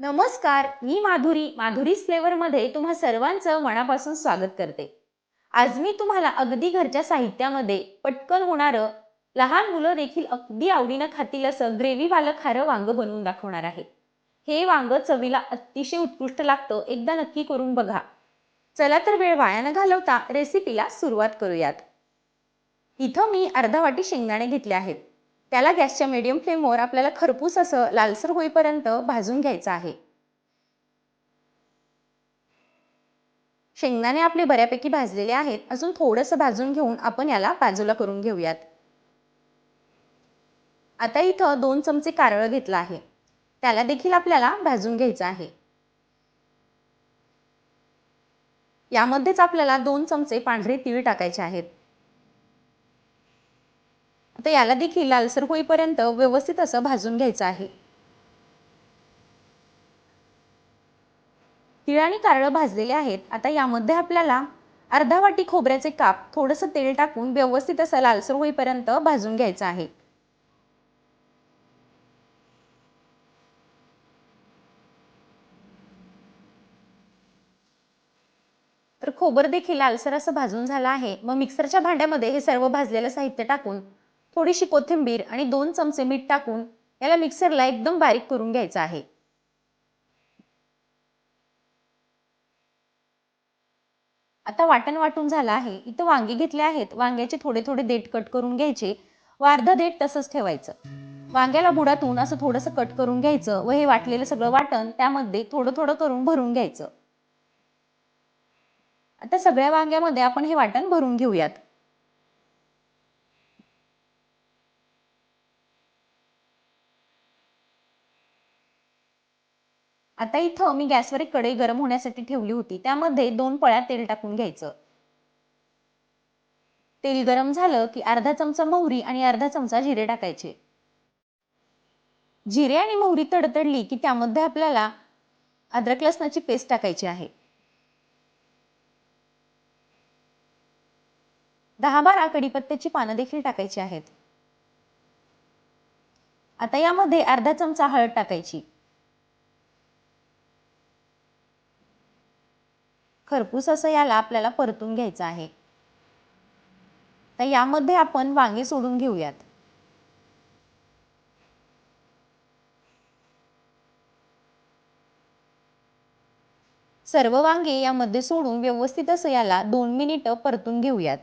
नमस्कार मी माधुरी. माधुरीज फ्लेवरमध्ये तुम्हा सर्वांचं मनापासून स्वागत करते. आज मी तुम्हाला अगदी घरच्या साहित्यामध्ये पटकन होणारं लहान मुलं देखील अगदी आवडीनं खातील असं ग्रेव्हीवालं खारं वांग बनवून दाखवणार आहे. हे वांग चवीला अतिशय उत्कृष्ट लागतं. एकदा नक्की करून बघा. चला तर वेळ वाया न घालवता रेसिपीला सुरुवात करूयात. इथं मी अर्धा वाटी शेंगदाणे घेतले आहेत. त्याला गॅसच्या मिडियम फ्लेमवर आपल्याला खरपूस असं लालसर होईपर्यंत भाजून घ्यायचं आहे. शेंगदाणे आपले बऱ्यापैकी भाजलेले आहेत. अजून थोडंसं भाजून घेऊन आपण याला बाजूला करून घेऊयात. आता इथं दोन चमचे कारळ घेतला आहे. त्याला देखील आपल्याला भाजून घ्यायचं आहे. यामध्येच आपल्याला दोन चमचे पांढरे तीळ टाकायचे आहेत. आता याला देखील लालसर होईपर्यंत व्यवस्थित असं भाजून घ्यायचं आहे. तिळ आणि कारळं भाजलेले आहेत. आता यामध्ये आपल्याला अर्धा वाटी खोबऱ्याचे काप थोडंसं तेल टाकून व्यवस्थित असं लालसर होईपर्यंत भाजून घ्यायचं आहे. तर खोबर देखील लालसर असं भाजून झालं आहे. मग मिक्सरच्या भांड्यामध्ये हे सर्व भाजलेलं साहित्य टाकून थोडीशी कोथिंबीर आणि दोन चमचे मीठ टाकून याला मिक्सरला एकदम बारीक करून घ्यायचं आहे. आता वाटण वाटून झालं आहे. इथं वांगे घेतले आहेत. वांग्याचे थोडे थोडे देठ कट करून घ्यायचे. व अर्धा देठ तसंच ठेवायचं. वांग्याला बुडातून असं थोडंसं कट करून घ्यायचं व हे वाटलेलं सगळं वाटण त्यामध्ये थोडं थोडं करून भरून घ्यायचं. आता सगळ्या वांग्यामध्ये आपण हे वाटण भरून घेऊयात. आता इथं मी गॅसवर एक कढई गरम होण्यासाठी ठेवली होती. त्यामध्ये दोन पळ्या तेल टाकून घ्यायचं. तेल गरम झालं की अर्धा चमचा मोहरी आणि अर्धा चमचा जिरे टाकायचे. जिरे आणि मोहरी तडतडली की त्यामध्ये आपल्याला अद्रक लसणाची पेस्ट टाकायची आहे. दहा बारा कडीपत्त्याची पानं देखील टाकायची आहेत. आता यामध्ये अर्धा चमचा हळद टाकायची. खरपूस असं याला आपल्याला परतून घ्यायचं आहे. तर यामध्ये आपण वांगे सोडून घेऊयात. सर्व वांगे यामध्ये सोडून व्यवस्थित असं याला दोन मिनिटं परतून घेऊयात.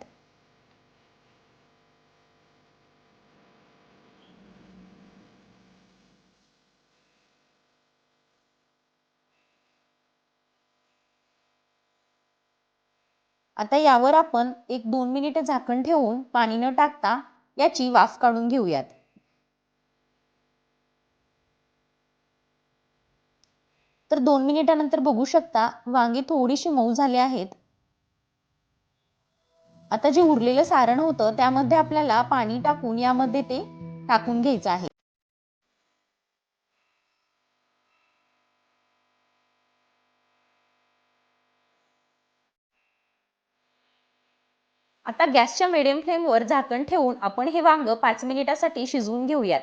आता यावर आपण एक दोन मिनिटं झाकण ठेवून पाणी न टाकता याची वाफ काढून घेऊयात. तर दोन मिनिटानंतर बघू शकता वांगी थोडीशी मऊ झाली आहेत. आता जे उरलेलं सारण होतं त्यामध्ये आपल्याला पाणी टाकून यामध्ये ते टाकून घ्यायचं आहे. आता गॅसच्या मिडियम फ्लेमवर झाकण ठेवून आपण हे वांग पाच मिनिटासाठी शिजवून घेऊयात.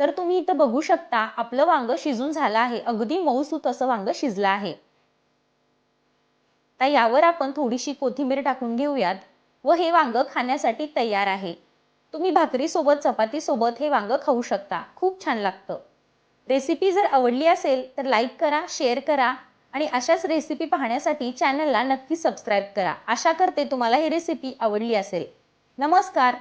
तर तुम्ही इथं बघू शकता आपलं वांग शिजून झालं आहे. अगदी मऊसूत असं वांग शिजलं आहे. आता यावर आपण थोडीशी कोथिंबीर टाकून घेऊयात व हे वांग खाण्यासाठी तयार आहे. तुम्ही भाकरीसोबत चपातीसोबत हे वांग खाऊ शकता. खूप छान लागतं. रेसिपी जर आवडली असेल तर लाईक करा शेअर करा आणि अशाच रेसिपी पाहण्यासाठी चॅनलला नक्की सबस्क्राईब करा. आशा करते तुम्हाला ही रेसिपी आवडली असेल. नमस्कार.